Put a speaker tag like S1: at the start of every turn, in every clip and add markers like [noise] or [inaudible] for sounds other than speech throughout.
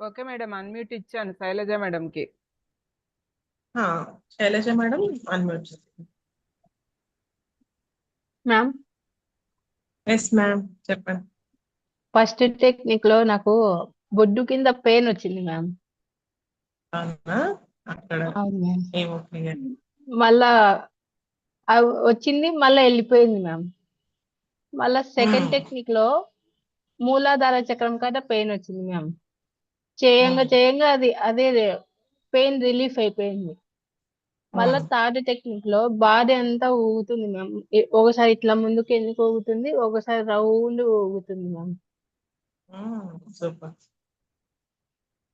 S1: Okay madam unmute ఇచ్చాను శైలజ మేడంకి.
S2: ఆ, Shailaja madam unmute
S3: ma'am
S2: yes ma'am చెప్పండి.
S3: ఫస్ట్ టెక్నిక్లో నాకు బొడ్డు కింద పెయిన్ వచ్చింది మ్యామ్ మళ్ళా వచ్చింది మళ్ళా వెళ్ళిపోయింది మ్యామ్ మళ్ళా సెకండ్
S2: Hmm.
S3: టెక్నిక్లో మూలాధార చక్రం కాడ పెయిన్ వచ్చింది మ్యామ్ చేయంగా. చేయంగా అది అదే పెయిన్ రిలీఫ్ అయిపోయింది. మళ్ళా. థర్డ్ టెక్నిక్లో బాడీ అంతా ఊగుతుంది మ్యామ్. ఒకసారి ఇట్లా ముందుకు ఎందుకు ఊగుతుంది ఒకసారి రౌండ్ ఊగుతుంది మ్యామ్.
S2: సూపర్.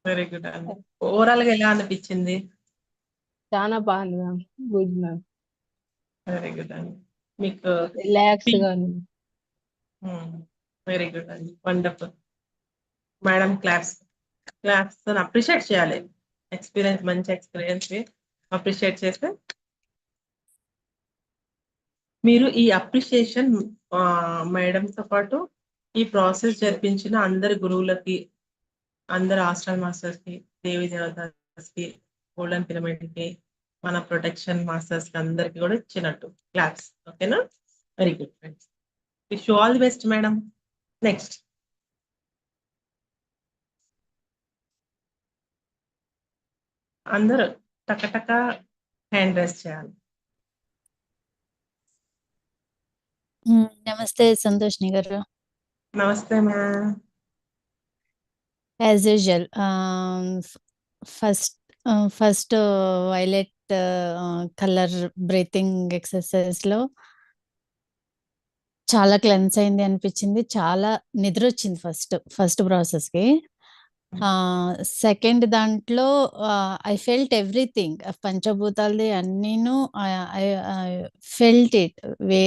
S2: వెరీ గుడ్ అండి. ఓవరాల్గా ఎలా అనిపించింది?
S3: చాలా బాగుంది ma'am. Good ma'am.
S2: Very good అండి. మీకు
S3: రిలాక్స్గా ఉంది.
S2: వెరీ గుడ్ అండి. Wonderful. Madam claps. Claps appreciate చేయాలి. ఎక్స్పీరియన్స్ మంచి ఎక్స్పీరియన్స్ అప్రిషియేట్ చేస్తే మీరు ఈ అప్రిషియేషన్ మేడంతో పాటు ఈ ప్రాసెస్ జరిపించిన అందరి గురువులకి అందరి ఆశ్రమ మాస్టర్స్కి దేవి దేవతకి కి గోల్డెన్ పిరమిడ్కి మన ప్రొటెక్షన్ మాస్టర్స్కి అందరికి కూడా ఇచ్చినట్టు క్లాప్స్ ఓకేనా? Very good friends wish all the best madam next అందరూ టక టక హ్యాండ్ రైస్ చేయాలి.
S4: మ్మ్. నమస్తే సంతోష్ని గారు.
S2: నమస్తే ma'am
S4: as usual first first violet colour breathing ఎక్సర్సైజ్లో చాలా క్లెన్స్ అయింది అనిపించింది. చాలా నిద్ర వచ్చింది ఫస్ట్ ఫస్ట్ ప్రాసెస్కి. సెకండ్ దాంట్లో ఐ ఫెల్ట్ ఎవ్రీథింగ్. పంచభూతాలది అన్నీను ఐ ఫెల్ట్ ఇట్. వే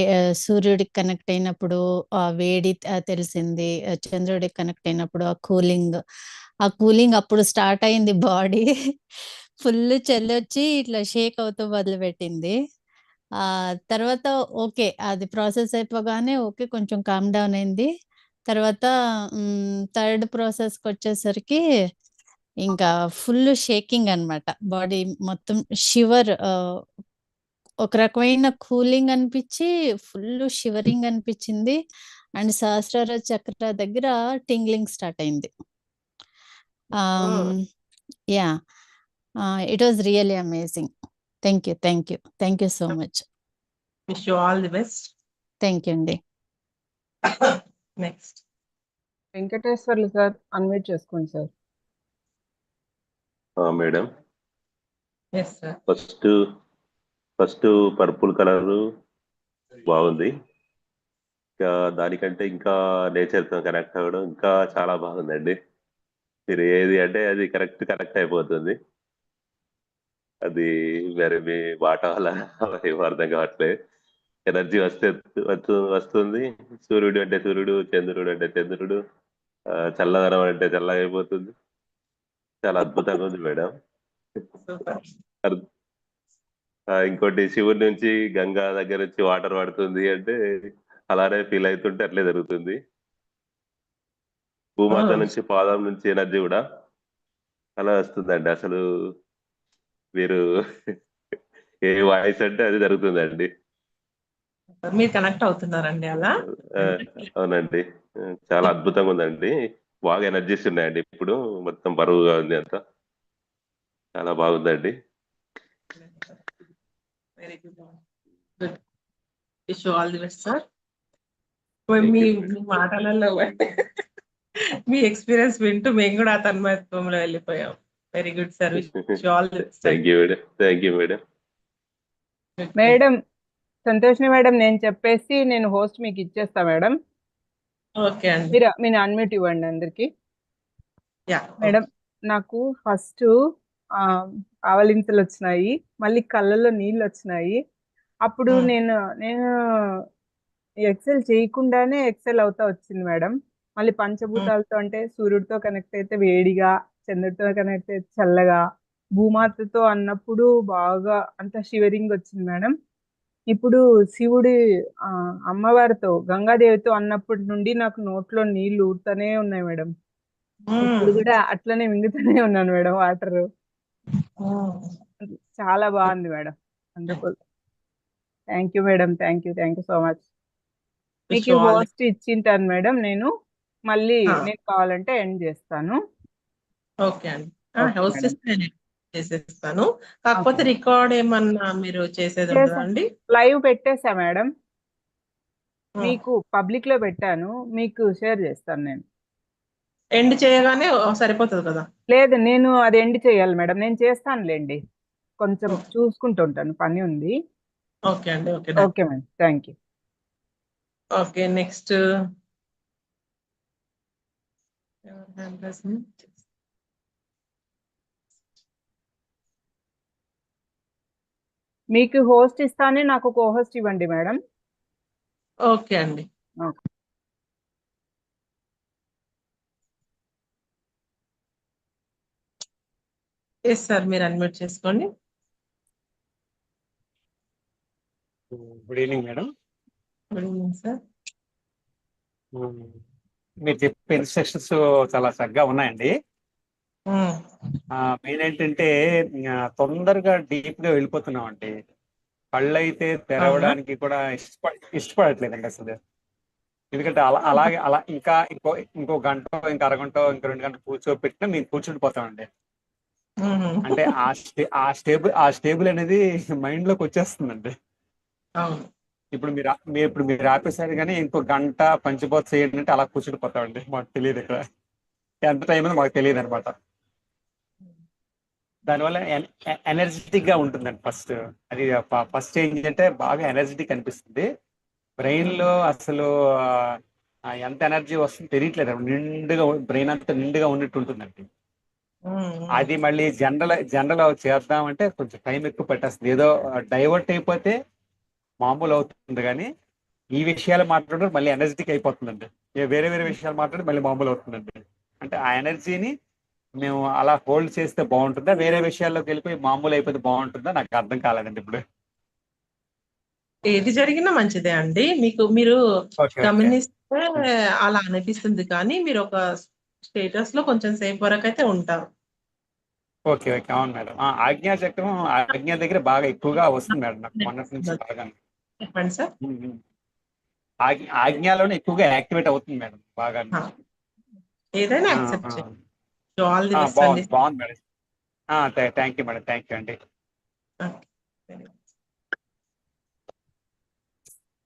S4: సూర్యుడికి కనెక్ట్ అయినప్పుడు ఆ వేడి తెలిసింది. చంద్రుడికి కనెక్ట్ అయినప్పుడు ఆ కూలింగ్. ఆ కూలింగ్ అప్పుడు స్టార్ట్ అయింది బాడీ. ఫుల్ చెల్లొచ్చి ఇట్లా షేక్ అవుతూ మొదలుపెట్టింది. ఆ తర్వాత ఓకే అది ప్రాసెస్ అయిపోగానే ఓకే కొంచెం కామ్ డౌన్ అయింది. తర్వాత థర్డ్ ప్రాసెస్కి వచ్చేసరికి ఇంకా ఫుల్ షేకింగ్ అన్నమాట బాడీ మొత్తం షివర్ ఒక రకమైన కూలింగ్ అనిపించి ఫుల్ షివరింగ్ అనిపించింది అండ్ సహస్రార చక్ర దగ్గర టింగ్లింగ్ స్టార్ట్ అయింది yeah. It was really amazing. Thank you thank you thank you so much.
S2: Wish you all the best
S4: thank you అండి. [coughs]
S2: నెక్స్ట్
S1: వెంకటేశ్వర్లు సార్ అన్మ్యూట్ చేసుకోండి సార్.
S5: ఆ, madam.
S2: Yes sir
S5: first first purple colour బాగుంది. ఇంకా దానికంటే ఇంకా నేచర్తో connect అవ్వడం ఇంకా చాలా బాగుందండి. మీరు ఏది అంటే అది కరెక్ట్ కనెక్ట్ అయిపోతుంది. అది మరి మీ మాట వల్ల [laughs] అర్థం కావట్లేదు. ఎనర్జీ వస్తే వచ్చు వస్తుంది. సూర్యుడు అంటే సూర్యుడు చంద్రుడు అంటే చంద్రుడు చల్లదనం అంటే చల్లగా అయిపోతుంది చాలా అద్భుతంగా ఉంది మేడం. ఇంకోటి శివుడి నుంచి గంగా దగ్గర నుంచి వాటర్ పడుతుంది అంటే అలానే ఫీల్ అవుతుంటే అట్లే జరుగుతుంది. భూమాత. నుంచి పాదం నుంచి ఎనర్జీ కూడా అలా వస్తుందండి. అసలు మీరు ఏ వాయిస్ అంటే అది జరుగుతుందండి.
S2: మీరు కనెక్ట్ అవుతున్నారండి అలా?
S5: అవునండి. చాలా అద్భుతంగా ఉందండి. బాగా ఎనర్జీస్ ఉన్నాయండి ఇప్పుడు. మొత్తం బరువుగా ఉంది అంతా. చాలా బాగుందండి.
S2: Very good good wish all the best sir
S5: Thank
S2: మీ మాటలలో మీ ఎక్స్పీరియన్స్ వింటూ మేము కూడా ఆ తన్మయత్వంలో వెళ్ళిపోయాం. Very good sir wish all the best
S5: thank you madam thank you madam
S1: madam Santoshni madam నేను చెప్పేసి నేను హోస్ట్ మీకు ఇచ్చేస్తా మేడం.
S2: ఓకే అండి.
S1: మీరు మీరు అన్మ్యూట్ ఇవ్వండి అందరికి.
S2: యా.
S1: మేడం నాకు ఫస్ట్ ఆవలింతలు వచ్చినాయి మళ్ళీ కళ్ళలో నీళ్ళు వచ్చినాయి అప్పుడు. నేను నేను ఎక్సెల్ చేయకుండానే ఎక్సెల్ అవుతా వచ్చింది మేడం. మళ్ళీ పంచభూతాలతో అంటే సూర్యుడితో కనెక్ట్ అయితే వేడిగా చంద్రుడితో కనెక్ట్ అయితే చల్లగా భూమాతతో అన్నప్పుడు బాగా అంత షివరింగ్ వచ్చింది మేడం. ఇప్పుడు శివుడి అమ్మవారితో గంగాదేవితో అన్నప్పటి నుండి నాకు నోట్లో నీళ్ళు ఊరుతూనే ఉన్నాయి మేడం. ఇప్పుడు కూడా అట్లనే మింగుతూనే ఉన్నాను మేడం వాటర్. చాలా బాగుంది madam. Wonderful. Thank you madam. Thank you. Thank you so much. మీకు హోస్ట్ ఇచ్చింటాను మేడం నేను. మళ్ళీ. నేను కావాలంటే ఎండ్ చేస్తాను.
S2: ఓకే అండి. చేసేస్తాను. కాకపోతే. రికార్డ్ ఏమన్నా మీరు చేసేది అండి?
S1: లైవ్ పెట్టేసా మేడం. మీకు పబ్లిక్లో పెట్టాను. మీకు షేర్ చేస్తాను నేను.
S2: ఎండ్ చేయగానే సరిపోతుంది కదా?
S1: లేదు నేను అది ఎండ్ చేయాలి మేడం. నేను చేస్తానులేండి. కొంచెం. చూసుకుంటుంటాను. పని ఉంది.
S2: ఓకే అండి. Okay
S1: okay madam. Thank you.
S2: Okay next.
S1: మీకు హోస్ట్ ఇస్తానే నాకు కో హోస్ట్ ఇవ్వండి మేడం.
S2: ఓకే అండి. ఎస్ సార్ మీరు అడ్మిట్ చేసుకోండి.
S6: Good evening madam
S2: good evening sir
S6: మీరు చెప్పే ఇన్స్ట్రక్షన్స్ చాలా చక్కగా ఉన్నాయండి. మెయిన్ ఏంటంటే తొందరగా డీప్గా వెళ్ళిపోతున్నాం అండి కళ్ళు అయితే తెరవడానికి కూడా ఇష్టపడ ఇష్టపడట్లేదండి అసలు. ఎందుకంటే అలా అలాగే అలా ఇంకా ఇంకో ఇంకో గంట ఇంకో అరగంట ఇంకో రెండు గంటలు కూర్చోబెట్టినా మేము కూర్చుండిపోతామండి అంటే ఆ స్టే ఆ స్టేబుల్ ఆ స్టేబుల్ అనేది మైండ్లోకి వచ్చేస్తుందండి. ఇప్పుడు మీరు మీరు ఇప్పుడు మీరు ఆపేసారు కానీ ఇంకో గంట పంచిపోత చేయండి అంటే అలా కూర్చుండిపోతామండి. మాకు తెలియదు ఇక్కడ. ఎంత టైం అని మాకు తెలియదు అనమాట దానివల్ల ఎనర్జెటిక్గా ఉంటుందండి ఫస్ట్. అది ఫస్ట్ ఏంటంటే బాగా ఎనర్జెటిక్ అనిపిస్తుంది. బ్రెయిన్లో అసలు ఎంత ఎనర్జీ వస్తుందో తెలియట్లేదు. నిండుగా బ్రెయిన్ అంతా నిండుగా ఉన్నట్టు ఉంటుందండి. అది మళ్ళీ జనరల్ జనరల్ చేద్దామంటే కొంచెం టైం ఎక్కువ పెట్టేస్తుంది. ఏదో డైవర్ట్ అయిపోతే మామూలు అవుతుంది కానీ ఈ విషయాలు మాట్లాడడం మళ్ళీ ఎనర్జెటిక్ అయిపోతుందండి. వేరే వేరే విషయాలు మాట్లాడి మళ్ళీ మామూలు అవుతుందండి. అంటే ఆ ఎనర్జీని మేము అలా హోల్డ్ చేస్తే బాగుంటుందా? వేరే విషయాల్లోకి వెళ్ళిపోయి మామూలు అయిపోతే బాగుంటుందా? నాకు అర్థం కాలేదండి ఇప్పుడు.
S2: ఏది జరిగినా మంచిదే అండి. మీకు మీరు గమనిస్తే అలా అనిపిస్తుంది కానీ మీరు ఒక స్టేటస్లో కొంచెం సేపు వరకు అయితే ఉంటారు.
S6: Okay okay. అవును మేడం. ఆ, ఆజ్ఞా చక్రం ఆజ్ఞా దగ్గర బాగా ఎక్కువగా వస్తుంది మేడం నాకు మొన్నటి నుంచి బాగా.
S2: చెప్పండి సార్.
S6: ఆజ్ఞలోనే ఎక్కువగా యాక్టివేట్ అవుతుంది మేడం బాగా.
S2: ఏదైనా యాక్సెప్ట్
S6: ఆ.
S2: చేయండి ఆల్ ది
S6: ఆ,
S2: బెస్ట్ అండి
S6: బాగుంది బాగుంది madam thank you madam thank you అండి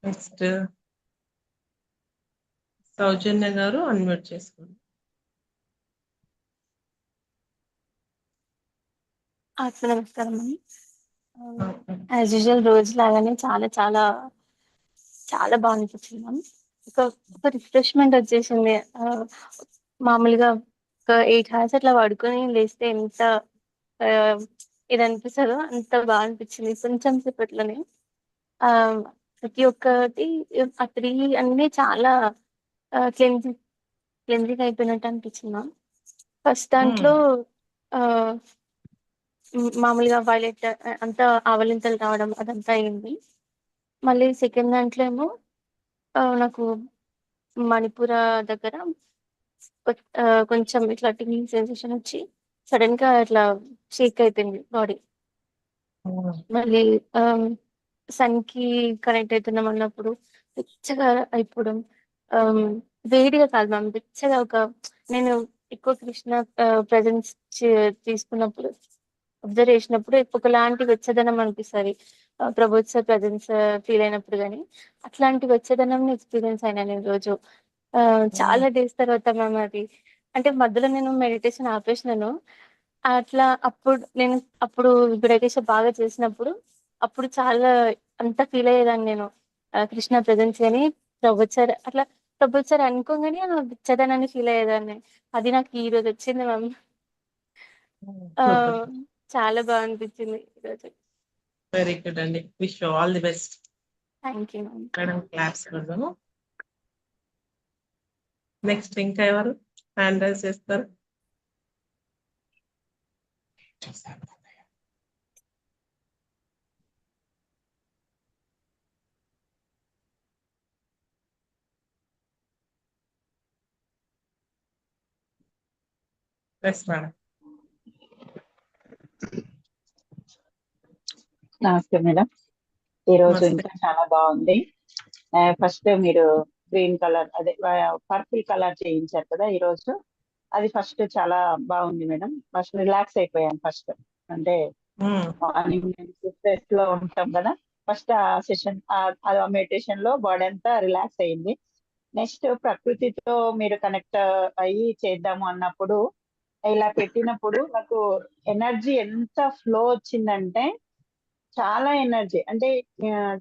S6: నెక్స్ట్ సౌజన్య గారు అన్మ్యూట్ చేసుకోండి.
S7: ఆత్మ నమస్కారం అండి. యాజ్ యూజువల్ రోజు లాగానే చాలా చాలా చాలా బాగా అనిపించింది మ్యామ్ ఒక రిఫ్రెష్మెంట్ వచ్చేసింది. ఆ, మామూలుగా ఒక ఎయిట్ అవర్స్ అట్లా పడుకొని లేస్తే ఎంత ఇది అనిపిస్తుందో అంత బాగా అనిపించింది కొంచెం సేపట్లోనే ఆ ప్రతి ఒక్కటి ఆ త్రీ అన్ని చాలా క్లెన్జింగ్ క్లెన్జింగ్ అయిపోయినట్టు అనిపించింది ఫస్ట్ దాంట్లో ఆ మామూలుగా వైలెట్ అంతా ఆవలింతలు రావడం అదంతా అయింది. మళ్ళీ సెకండ్ దాంట్లో ఏమో నాకు మణిపుర దగ్గర కొంచెం ఇట్లా టింగింగ్ సెన్సేషన్ వచ్చి సడన్గా ఇట్లా షేక్ అయిపోయింది బాడీ. మళ్ళీ సన్కి కనెక్ట్ అవుతున్నాం అన్నప్పుడు పిచ్చగా అయిపోవడం వేడిగా కాదు మ్యామ్ పిచ్చగా ఒక నేను ఎక్కువ కృష్ణ ప్రజెన్స్ తీసుకున్నప్పుడు అబ్జర్వ్ చేసినప్పుడు ఒకలాంటి వెచ్చదనం అనిపిస్తుంది. ప్రభోత్ ప్రజెన్స్ ఫీల్ అయినప్పుడు కానీ అట్లాంటి వెచ్చదనం ఎక్స్పీరియన్స్ అయినా నేను రోజు. ఆ, చాలా డేస్ తర్వాత మ్యామ్ అది. అంటే మధ్యలో నేను మెడిటేషన్ ఆపేసినాను. అట్లా అప్పుడు నేను అప్పుడు గుడకేశ బాగా చేసినప్పుడు అప్పుడు చాలా అంత ఫీల్ అయ్యేదాన్ని నేను. కృష్ణ ప్రజెన్స్ అని ప్రభోత్ సార్ అట్లా ప్రభోత్ సార్ అనుకోగానే ఆ వెచ్చదనాన్ని ఫీల్ అయ్యేదాన్ని. అది నాకు ఈ రోజు వచ్చింది మ్యామ్ ఆ, చాలా బాగా అనిపించింది ఈరోజు
S2: వెరీ గుడ్ అండి. Wish all the best
S7: thank you ma'am
S2: madam claps కొడదాము next ఇంకా ఎవరు? హ్యాండ్ రైజ్ చేస్తారు. ఎస్ మేడం
S8: నమస్తే మేడం ఈ రోజు. ఇంకా చాలా బాగుంది. ఫస్ట్ మీరు గ్రీన్ కలర్ అదే పర్పుల్ కలర్ చేయించారు కదా ఈ రోజు. అది ఫస్ట్ చాలా బాగుంది మేడం. ఫస్ట్ రిలాక్స్ అయిపోయాను ఫస్ట్. అంటే స్ట్రెస్లో ఉంటాం కదా. ఫస్ట్ ఆ సెషన్ ఆ మెడిటేషన్లో బాడీ అంతా రిలాక్స్ అయింది. నెక్స్ట్ ప్రకృతితో మీరు కనెక్ట్ అయ్యి చేద్దాము అన్నప్పుడు ఇలా పెట్టినప్పుడు నాకు ఎనర్జీ ఎంత ఫ్లో వచ్చిందంటే చాలా ఎనర్జీ. అంటే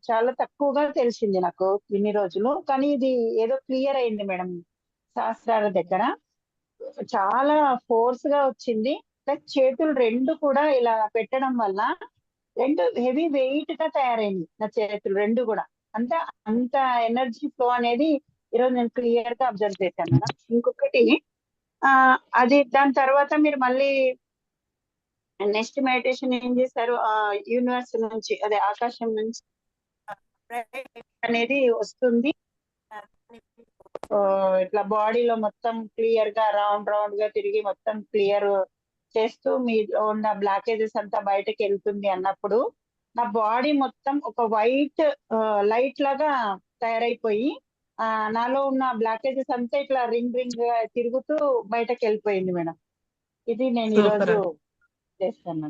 S8: చాలా తక్కువగా తెలిసింది నాకు ఇన్ని రోజులు. కానీ ఇది ఏదో క్లియర్ అయింది మేడం శాస్త్రాల దగ్గర. చాలా ఫోర్స్గా వచ్చింది. ప్లస్ చేతులు రెండు కూడా ఇలా పెట్టడం వల్ల రెండు హెవీ వెయిట్గా తయారైంది నా చేతులు రెండు కూడా. అంటే అంత ఎనర్జీ ఫ్లో అనేది ఈరోజు నేను క్లియర్గా అబ్జర్వ్ చేశాను మేడం. ఇంకొకటి ఆ అది దాని తర్వాత మీరు మళ్ళీ నెక్స్ట్ మెడిటేషన్ ఏం చేశారు? ఆ యూనివర్స్ నుంచి అదే ఆకాశం నుంచి అనేది వస్తుంది. ఇట్లా బాడీలో మొత్తం క్లియర్గా రౌండ్ రౌండ్గా తిరిగి మొత్తం క్లియర్ చేస్తూ మీ ఉన్న బ్లాకేజెస్ అంతా బయటకు వెళ్తుంది అన్నప్పుడు నా బాడీ మొత్తం ఒక వైట్ లైట్ లాగా తయారైపోయి ఆ నాలో ఉన్న బ్లాకేజెస్ అంతా ఇట్లా రింగ్ రింగ్ తిరుగుతూ బయటకు వెళ్ళిపోయింది మేడం. ఇది నేను ఈ
S2: అండి.
S8: చేస్తాను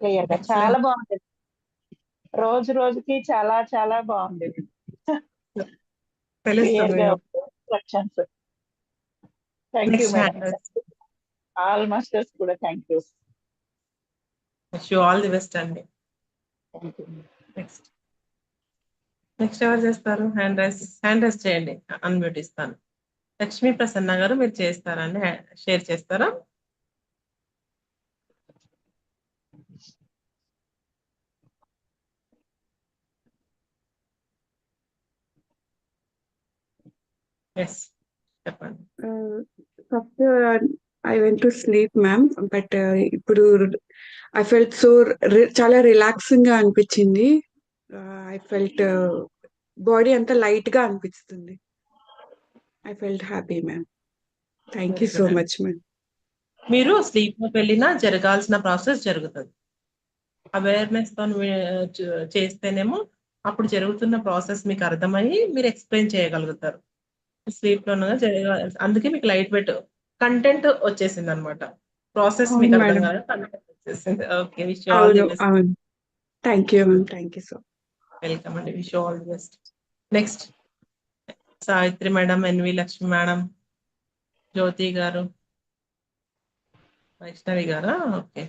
S2: క్లియర్గా.
S8: చాలా బాగుంది. రోజు రోజుకి చాలా చాలా బాగుంది. Thank you madam. All masters కూడా thank you
S2: you all the best అండి. నెక్స్ట్ నెక్స్ట్ ఎవరు చేస్తారు? హ్యాండ్ రైస్ హ్యాండ్ రైస్ చేయండి. అన్మ్యూట్ ఇస్తాను. లక్ష్మీ ప్రసన్న గారు మీరు చేస్తారండి షేర్ చేస్తారా? ఎస్ చెప్పండి.
S9: First I went to sleep ma'am but ఇప్పుడు ఐ ఫెల్ట్ సో చాలా రిలాక్సింగ్గా అనిపించింది. ఐ ఫెల్ట్ బాడీ అంతా లైట్గా అనిపిస్తుంది. I felt happy ma'am thank you so. Much ma'am
S2: మీరు స్లీప్లోకి వెళ్ళినా జరగాల్సిన ప్రాసెస్ జరుగుతుంది. అవేర్నెస్తో చేస్తేనేమో అప్పుడు జరుగుతున్న ప్రాసెస్ మీకు అర్థమయ్యి మీరు ఎక్స్ప్లెయిన్ చేయగలుగుతారు. స్లీప్లో అందుకే మీకు లైట్ వెయిట్ కంటెంట్ వచ్చేసింది అనమాట ప్రాసెస్ మీకు అర్థం. కాదు కంటెంట్ వచ్చేసింది. ఓకే విష్ ఆల్ ది
S9: అవును
S2: బెస్ట్
S9: అవును. Thank you ma'am thank you so
S2: welcome అండి. Wish all the best next Savitri madam NV Lakshmi madam Jyothi గారు వైష్ణవి గారా? ఓకే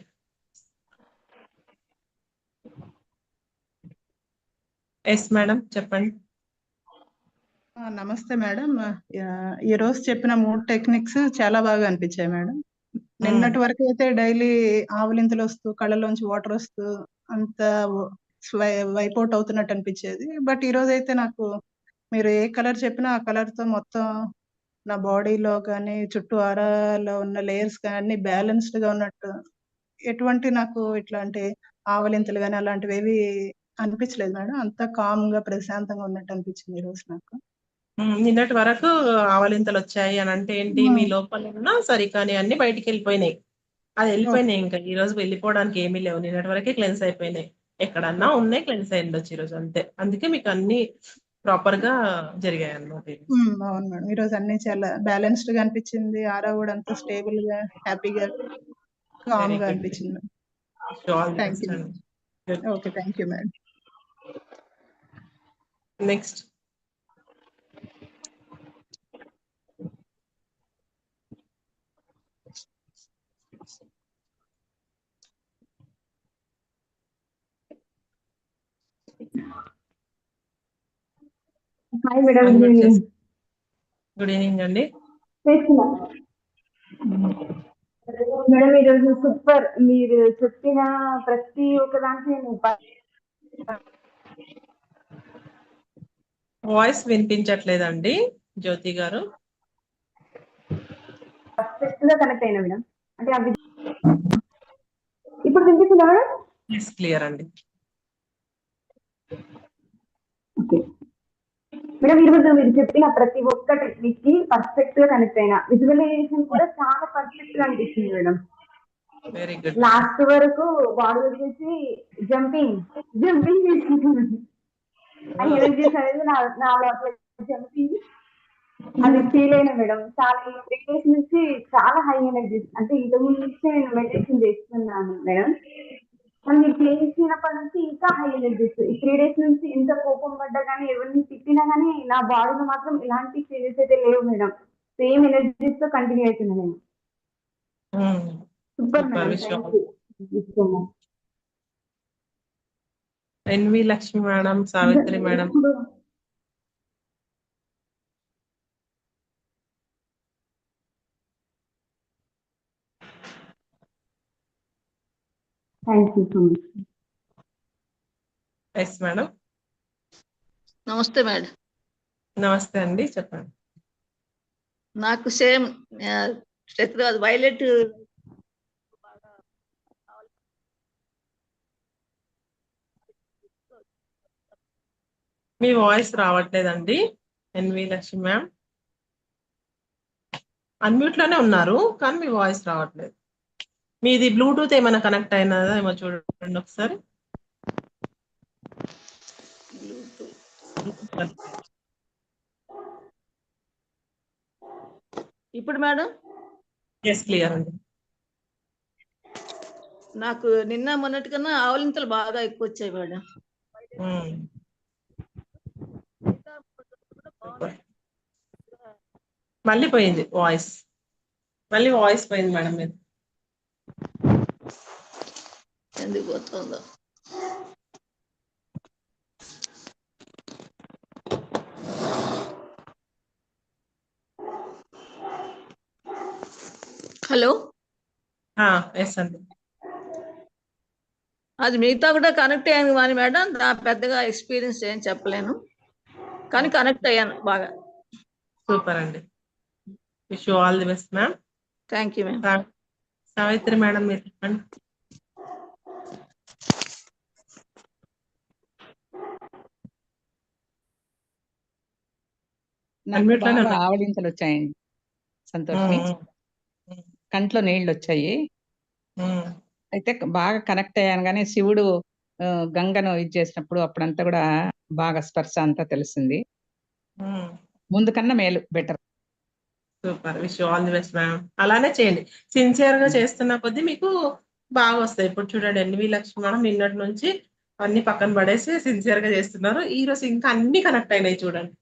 S2: ఎస్ మేడం చెప్పండి.
S10: నమస్తే మేడం. ఈ రోజు చెప్పిన మూడు టెక్నిక్స్ చాలా బాగా అనిపించాయి మేడం. నిన్నటి వరకు అయితే డైలీ ఆవులింతలు వస్తూ కళ్ళలోంచి వాటర్ వస్తూ అంత వైప్ అవుట్ అవుతున్నట్టు అనిపించేది. బట్ ఈ రోజు అయితే నాకు మీరు ఏ కలర్ చెప్పినా ఆ కలర్తో మొత్తం నా బాడీలో కానీ చుట్టూ ఆరాలో ఉన్న లేయర్స్ కానీ బ్యాలెన్స్డ్గా ఉన్నట్టు ఎటువంటి నాకు ఇట్లాంటి ఆవలింతలు కానీ అలాంటివి ఏవి అనిపించలేదు మేడం. అంతా కామ్గా ప్రశాంతంగా ఉన్నట్టు అనిపించింది ఈ రోజు నాకు.
S2: నిన్నటి వరకు ఆవలింతలు వచ్చాయి అని అంటే ఏంటి? మీ. లోపల ఉన్న సరికాని అన్ని బయటికి వెళ్ళిపోయినాయి. అది వెళ్ళిపోయినాయి ఇంకా. ఈ రోజు వెళ్ళిపోవడానికి ఏమీ లేవు. నిన్నటి వరకే క్లెన్స్ అయిపోయినాయి. ఎక్కడన్నా ఉన్నాయి క్లెన్స్ అయి ఉండొచ్చు ఈ రోజు అంతే. అందుకే మీకు అన్ని ప్రాపర్గా జరిగాయి అన్నమాట
S10: ఉమ్, అవును మేడం. ఈ రోజు అన్ని చాలా బ్యాలెన్స్డ్గా అనిపించింది. ఆరా కూడా అంతా స్టేబుల్గా హ్యాపీగా
S2: కామ్గా
S10: అనిపించింది thank you okay thank you madam
S2: next
S11: hi madam. Good evening.
S2: అండి.
S11: మేడం ఈరోజు సూపర్. మీరు చెప్పిన ప్రతి ఒక్క దానికి నేను
S2: వాయిస్ వినిపించట్లేదండి జ్యోతి గారు.
S11: పర్ఫెక్ట్గా కనెక్ట్ అయినా మేడం? అంటే అవి ఇప్పుడు వినిపిస్తుందా మేడం?
S2: క్లియర్ అండి.
S11: ఓకే. మేడం ఈరోజు మీరు చెప్పిన ప్రతి ఒక్క టెక్నిక్కి పర్ఫెక్ట్గా కనెక్ట్ అయినా విజువలైజేషన్ కూడా చాలా పర్ఫెక్ట్గా అనిపిస్తుంది మేడం. లాస్ట్ వరకు బాడీ వచ్చేసి జంపింగ్ జంపింగ్ చేసుకుంటుంది అనేది నా జంపింగ్ అది ఫీల్ అయినా మేడం చాలా డేస్ నుంచి చాలా హై ఎనర్జీస్ అంటే ఇంతకు ముందు నుంచి నేను మెడిటేషన్ చేస్తున్నాను మేడం. మనం మీరు చేసినప్పటి నుంచి ఇంకా హై ఎనర్జీస్ ఈ త్రీ డేస్ నుంచి ఎంత కోపం పడ్డా కానీ ఎవరిని తిట్టినా కానీ నా బాడీలో మాత్రం ఇలాంటి చేంజెస్ అయితే లేవు మేడం. సేమ్ ఎనర్జీస్తో కంటిన్యూ అవుతున్నా నేను. Super madam
S2: NV Lakshmi madam Savitri madam.
S11: Thank you so much
S2: yes madam
S12: నమస్తే మేడం
S2: నమస్తే అండి చెప్పండి.
S12: నాకు సేమ్ శత్రువాద్ వైలెట్
S2: మీ వాయిస్ రావట్లేదండి ఎన్వి లక్ష్మి మ్యామ్. అన్మ్యూట్లోనే ఉన్నారు కానీ మీ వాయిస్ రావట్లేదు. మీది బ్లూటూత్ ఏమైనా కనెక్ట్ అయినదా ఏమో చూడండి ఒకసారి.
S12: ఇప్పుడు మేడం?
S2: ఎస్ క్లియర్ అండి.
S12: నాకు నిన్న మొన్నటి కన్నా ఆవలింతలు బాగా ఎక్కువ వచ్చాయి మేడం.
S2: మ్మ్. మళ్ళీ పోయింది వాయిస్. మళ్ళీ వాయిస్ పోయింది మేడం మీద.
S12: పోతుందో హలో అది మిగతా కూడా కనెక్ట్ అయ్యాను కానీ మేడం నా పెద్దగా ఎక్స్పీరియన్స్ ఏం చెప్పలేను. కానీ కనెక్ట్ అయ్యాను బాగా.
S2: సూపర్ అండి. Wish all the best ma'am
S12: thank you ma'am
S2: Savitri madam మీరు చెప్పండి
S13: నాకు
S2: Unmute లోనే
S13: బాగా
S2: ఉన్నారు.
S13: ఆవలింతలు వచ్చాయండి సంతోషి. కంట్లో నీళ్ళు వచ్చాయి. అయితే బాగా కనెక్ట్ అయ్యాను కానీ శివుడు గంగను ఇది చేసినప్పుడు అప్పుడంతా కూడా బాగా స్పర్శ అంతా తెలిసింది. ముందు కన్నా మేలు better.
S2: Super wish all the best ma'am. అలానే చేయండి. సిన్సియర్గా చేస్తున్న కొద్దీ మీకు బాగా వస్తాయి ఇప్పుడు చూడండి ఎన్వి లక్ష్మి మేడం నిన్నటి నుంచి అన్ని పక్కన పడేసి సిన్సియర్గా చేస్తున్నారు. ఈ రోజు ఇంకా అన్ని కనెక్ట్ అయినాయి చూడండి.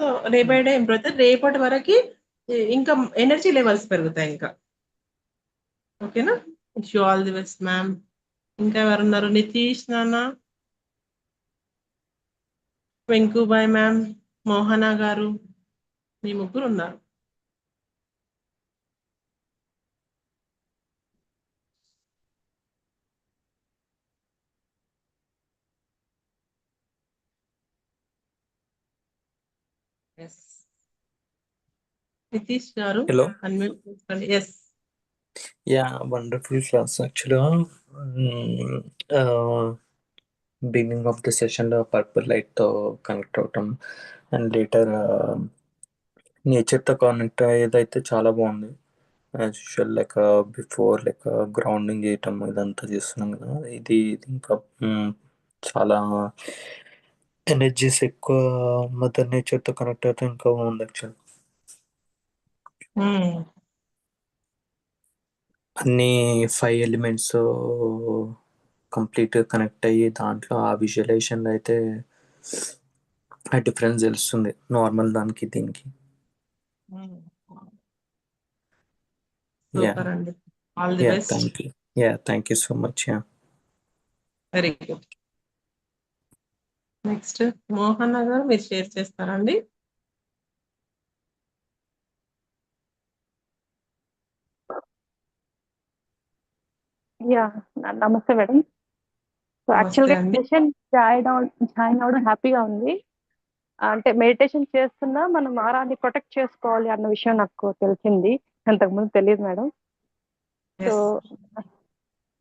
S2: So day by day improve అవుతుంది రేపటి వరకు ఇంకా ఎనర్జీ లెవెల్స్ పెరుగుతాయి ఇంకా. ఓకేనా you all the best ma'am ఇంకా ఎవరున్నారు? నితీష్ నాన్న. వెంకుబాయ్ మ్యామ్ మోహనా గారు. మీ ముగ్గురు ఉన్నారు ఎస్ నితీష్ గారు. అన్మ్యూట్ చేసుకోండి. Yes
S14: Yeah, wonderful class actually. Mm, uh, beginning of the session, the purple light తో కనెక్ట్ అవటం అండ్ లేటర్ నేచర్తో కనెక్ట్ అయ్యేదైతే చాలా బాగుంది. As usual like before like grounding చేయటం ఇదంతా చేస్తున్నాం కదా. ఇది ఇంకా చాలా ఎనర్జీస్ ఎక్కువ మదర్ నేచర్తో కనెక్ట్ అయితే ఇంకా బాగుంది యాక్చువల్ అన్ని ఫైవ్ ఎలిమెంట్స్ కంప్లీట్గా కనెక్ట్ అయ్యి దాంట్లో ఆ విజువలైజేషన్ అయితే ఆ డిఫరెన్స్ తెలుస్తుంది. నార్మల్ దానికి దీనికి. Thank you yeah thank you so much yeah
S2: very good next Mohan garu మీరు షేర్ చేస్తారండి
S15: యా నమస్తే మేడం సో
S2: నమస్తే
S15: యాక్చువల్గా
S2: అండి.
S15: సెషన్ జాయిన్ అవ జాయిన్ అవ్వడం హ్యాపీగా ఉంది. అంటే మెడిటేషన్ చేస్తున్నా మనం ఆరాన్ని ప్రొటెక్ట్ చేసుకోవాలి అన్న విషయం నాకు తెలిసింది. అంతకుముందు తెలియదు మేడం సో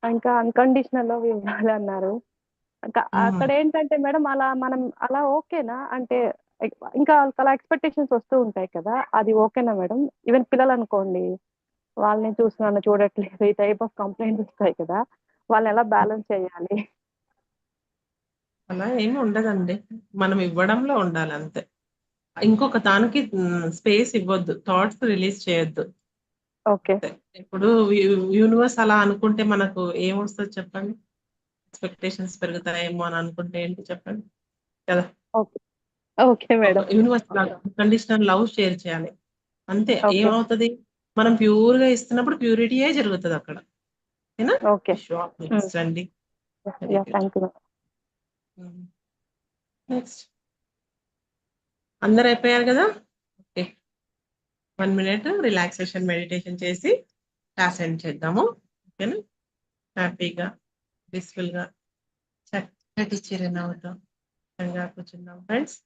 S15: ఇంకా అన్కండిషనల్ లవ్ ఇవ్వాలి అన్నారు ఇంకా అక్కడ ఏంటంటే మేడం అలా మనం అలా ఓకేనా అంటే ఇంకా వాళ్ళకి అలా ఎక్స్పెక్టేషన్స్ వస్తూ ఉంటాయి కదా? అది ఓకేనా మేడం ఈవెన్ పిల్లలు వాళ్ళని చూస్తున్నాను చూడట్లేదు. ఈ టైప్ ఆఫ్ కంప్లైంట్స్ వస్తాయి కదా. వాళ్ళని ఎలా బ్యాలెన్స్ చేయాలి?
S2: అలా ఏమి ఉండదండి. మనం ఇవ్వడంలో ఉండాలి అంతే. ఇంకొక దానికి స్పేస్ ఇవ్వద్దు. థాట్స్ రిలీజ్ చేయొద్దు.
S15: ఓకే.
S2: ఇప్పుడు యూనివర్స్ అలా అనుకుంటే మనకు ఏమొస్తుంది చెప్పండి? ఎక్స్పెక్టేషన్స్ పెరుగుతాయేమో అని అనుకుంటే ఏంటి చెప్పండి? కదా.
S15: Okay. Madam.
S2: Universe conditional love share చేయాలి. అంతే. ఏమవుతుంది? మనం ప్యూర్గా ఇస్తున్నప్పుడు ప్యూరిటీయే జరుగుతుంది అక్కడ. ఓకేనా
S15: ఓకే.
S2: నెక్స్ట్ అండి
S15: థ్యాంక్ యూ
S2: నెక్స్ట్ అందరు అయిపోయారు కదా? Okay one minute relaxation meditation చేసి క్లాస్ ఎండ్ చేద్దాము. ఓకేనా హ్యాపీగా పీస్ఫుల్గా చక్కటి చిరునవ్వుతో చక్కగా కూర్చుందాం ఫ్రెండ్స్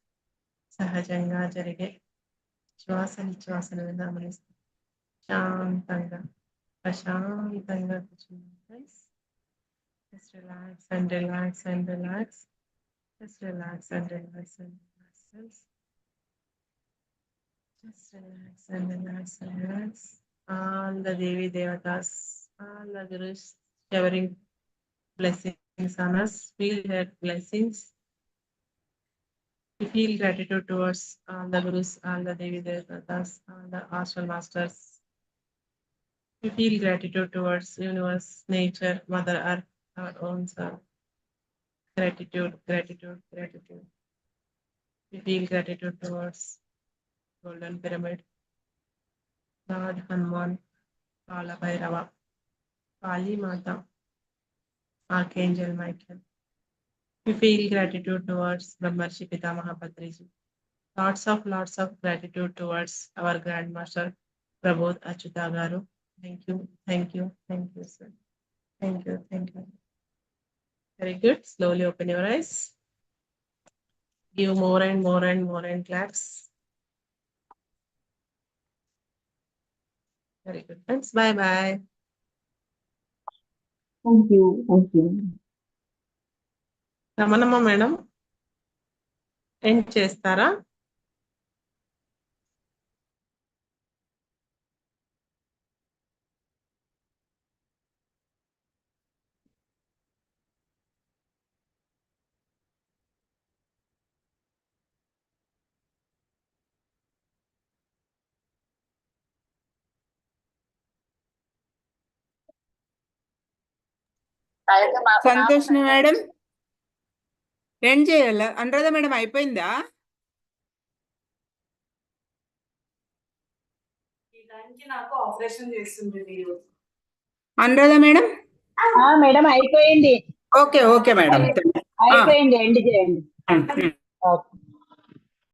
S2: సహజంగా జరిగే శ్వాస నిశ్వాసను గమనిస్తాం Shantanga. Ashantanga please. Just relax and relax and relax. Just relax and relax and relax. Just relax and relax and relax. All the Devi Devatas, all the Gurus showering blessings on us. Feel their blessings. We feel gratitude towards all the Gurus, all the Devi Devatas, all the astral masters, we feel gratitude towards universe, nature, Mother Earth, our own self. Gratitude, gratitude, gratitude. We feel gratitude towards Golden Pyramid, Lord Hanuman, Bhairava, Kali Mata, Archangel Michael. We feel gratitude towards Brahmarshi Pitamaha Patriji. Lots of lots of gratitude towards our Grandmaster Prabodh Achyuta Garu. Thank you, thank you, thank you, sir. Thank you, thank you. Very good. Slowly open your eyes. Give more and more and more and claps. Very good. Thanks. Bye bye.
S11: Thank you. Thank you.
S2: Ramanamma madam ఏం చేస్తారా
S1: Santosh madam? ఏం చేయాల? Anuradha madam అయిపోయిందా?
S16: నాకు operation
S1: Anuradha madam?
S8: Madam అయిపోయింది.
S1: Okay okay madam.
S8: అయిపోయింది end చేయండి. Okay.